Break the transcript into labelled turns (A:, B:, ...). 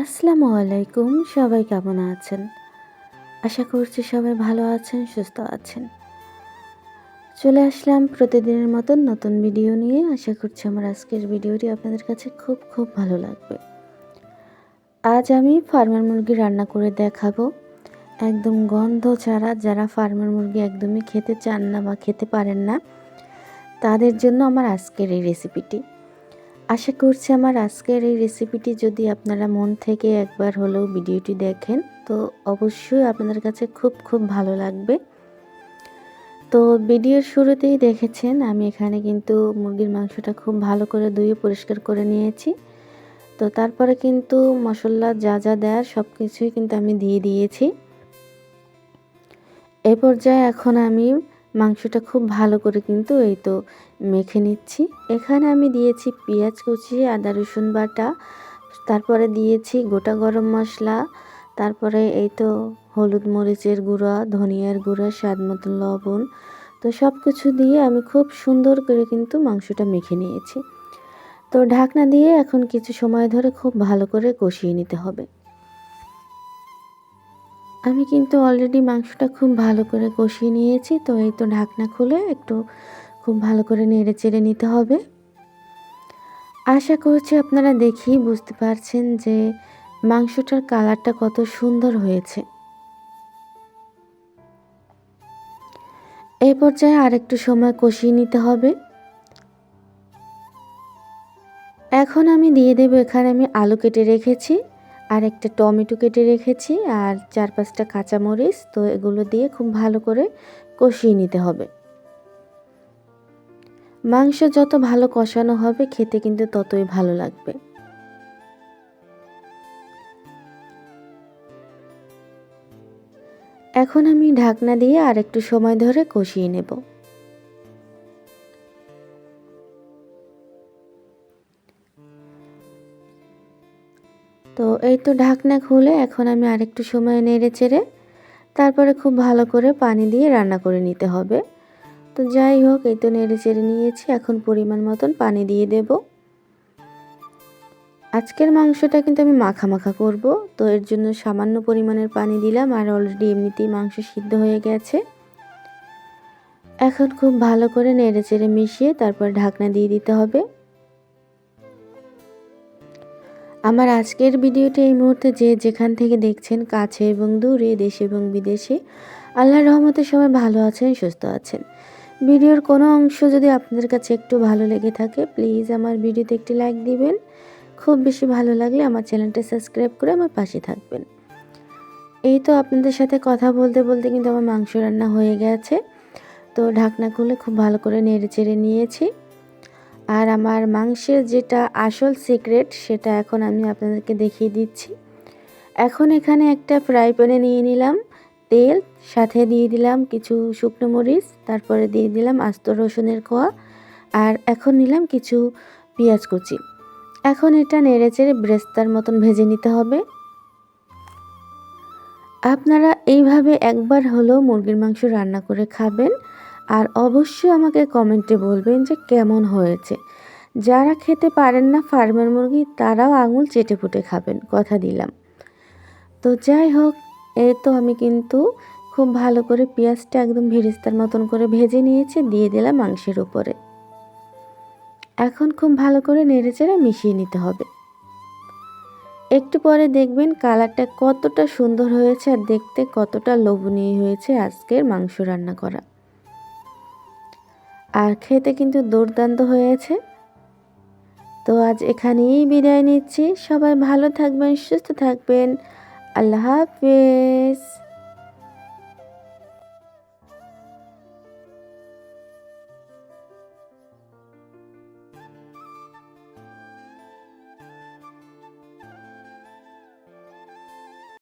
A: আসসালামু আলাইকুম, সবাই কেমন আছেন? আশা করছি সবাই ভালো আছেন, সুস্থ আছেন। চলে আসলাম প্রতিদিনের মতন নতুন ভিডিও নিয়ে। আশা করছি আমার আজকের ভিডিওটি আপনাদের কাছে খুব খুব ভালো লাগবে। আজ আমি ফার্মের মুরগি রান্না করে দেখাবো। একদম গন্ধ ছাড়া যারা ফার্মের মুরগি একদমই খেতে চান না বা খেতে পারেন না, তাদের জন্য আমার আজকের এই রেসিপিটি আশা করছি আমার আজকের এই রেসিপিটি যদি আপনারা মন থেকে একবার হলেও ভিডিওটি দেখেন, তো অবশ্যই আপনাদের কাছে খুব খুব ভালো লাগবে। তো ভিডিওর শুরুতেই দেখেছেন, আমি এখানে কিন্তু মুরগির মাংসটা খুব ভালো করে ধুয়ে পরিষ্কার করে নিয়েছি। তো তারপরে কিন্তু মশলা যা যা দেয়ার সব কিছুই কিন্তু আমি দিয়ে দিয়েছি। এ পর্যায়ে এখন আমি মাংসটা খুব ভালো করে কিন্তু এই তো মেখে নিচ্ছি। এখানে আমি দিয়েছি পেঁয়াজ কুচি, আদা রসুন বাটা, তারপরে দিয়েছি গোটা গরম মশলা, তারপরে এই তো হলুদ মরিচের গুঁড়া, ধনিয়ার গুঁড়া, স্বাদ মতন লবণ। তো সব কিছু দিয়ে আমি খুব সুন্দর করে কিন্তু মাংসটা মেখে নিয়েছি। তো ঢাকনা দিয়ে এখন কিছু সময় ধরে খুব ভালো করে কষিয়ে নিতে হবে। আমি কিন্তু অলরেডি মাংসটা খুব ভালো করে কষিয়ে নিয়েছি, তো এই তো ঢাকনা খুলে একটু খুব ভালো করে নেড়ে চেড়ে নিতে হবে। আশা করছি আপনারা দেখেই বুঝতে পারছেন যে মাংসটার কালারটা কত সুন্দর হয়েছে। এই পর্যায়ে আরেকটু সময় কষিয়ে নিতে হবে। এখন আমি দিয়ে দেবো, এখানে আমি আলু কেটে রেখেছি। আর একটা টমেটো কেটে রেখেছি আর চার পাঁচটা কাঁচামরিচ, তো এগুলো দিয়ে খুব ভালো করে কষিয়ে নিতে হবে। মাংস যত ভালো কষানো হবে, খেতে কিন্তু ততই ভালো লাগবে। এখন আমি ঢাকনা দিয়ে আর একটু সময় ধরে কষিয়ে নেব। তো এই তো ঢাকনা খুলে এখন আমি আরেকটু সময় নেড়ে চেড়ে তারপরে খুব ভালো করে পানি দিয়ে রান্না করে নিতে হবে। তো যাই হোক, এই তো নেড়ে চেড়ে নিয়েছি, এখন পরিমাণ মতন পানি দিয়ে দেব। আজকের মাংসটা কিন্তু আমি মাখা মাখা করব, তো এর জন্য সামান্য পরিমাণের পানি দিলাম আর অলরেডি এমনিতেই মাংস সিদ্ধ হয়ে গেছে। এখন খুব ভালো করে নেড়ে চেড়ে মিশিয়ে তারপর ঢাকনা দিয়ে দিতে হবে। আমার আজকের ভিডিওটি এই মুহূর্তে যে যেখান থেকে দেখছেন, কাছে এবং দূরে, দেশে এবং বিদেশে, আল্লাহর রহমতে সবাই ভালো আছেন, সুস্থ আছেন। ভিডিওর কোনো অংশ যদি আপনাদের কাছে একটু ভালো লেগে থাকে প্লিজ আমার ভিডিওতে একটি লাইক দিবেন। খুব বেশি ভালো লাগলে আমার চ্যানেলটা সাবস্ক্রাইব করে আমার পাশে থাকবেন। এই তো আপনাদের সাথে কথা বলতে বলতে কিন্তু আমার মাংস রান্না হয়ে গেছে। তো ঢাকনা খুলে খুব ভালো করে নেড়ে চেড়ে নিয়েছি। আর আমার মাংসের যেটা আসল সিক্রেট সেটা এখন আমি আপনাদেরকে দেখিয়ে দিচ্ছি। এখন এখানে একটা ফ্রাই প্যানে নিয়ে নিলাম, তেল, সাথে দিয়ে দিলাম কিছু শুকনো মরিচ, তারপরে দিয়ে দিলাম আস্ত রসুনের কোয়া আর এখন নিলাম কিছু পেঁয়াজ কুচি। এখন এটা নেড়ে চেড়ে ব্রেস্তার মতন ভেজে নিতে হবে। আপনারা এইভাবে একবার হলেও মুরগির মাংস রান্না করে খাবেন। আর অবশ্যই আমাকে কমেন্টে বলবেন যে কেমন হয়েছে। যারা খেতে পারেন না ফার্মের মুরগি, তারাও আঙুল চেটে ফুটে খাবেন, কথা দিলাম। তো যাই হোক এই তো আমি কিন্তু খুব ভালো করে পেঁয়াজটা একদম ভেরিস্তার মতন করে ভেজে নিয়েছি, দিয়ে দিলাম মাংসের উপরে। এখন খুব ভালো করে নেড়ে চেড়ে মিশিয়ে নিতে হবে। একটু পরে দেখবেন কালারটা কতটা সুন্দর হয়েছে আর দেখতে কতটা লোভনীয় হয়েছে আজকের মাংস রান্না করা। আর খেতে কিন্তু দুর্দান্ত হয়েছে। তো আজ এখানেই বিদায় নিচ্ছি। সবাই ভালো থাকবেন, সুস্থ থাকবেন। আল্লাহ হাফেজ।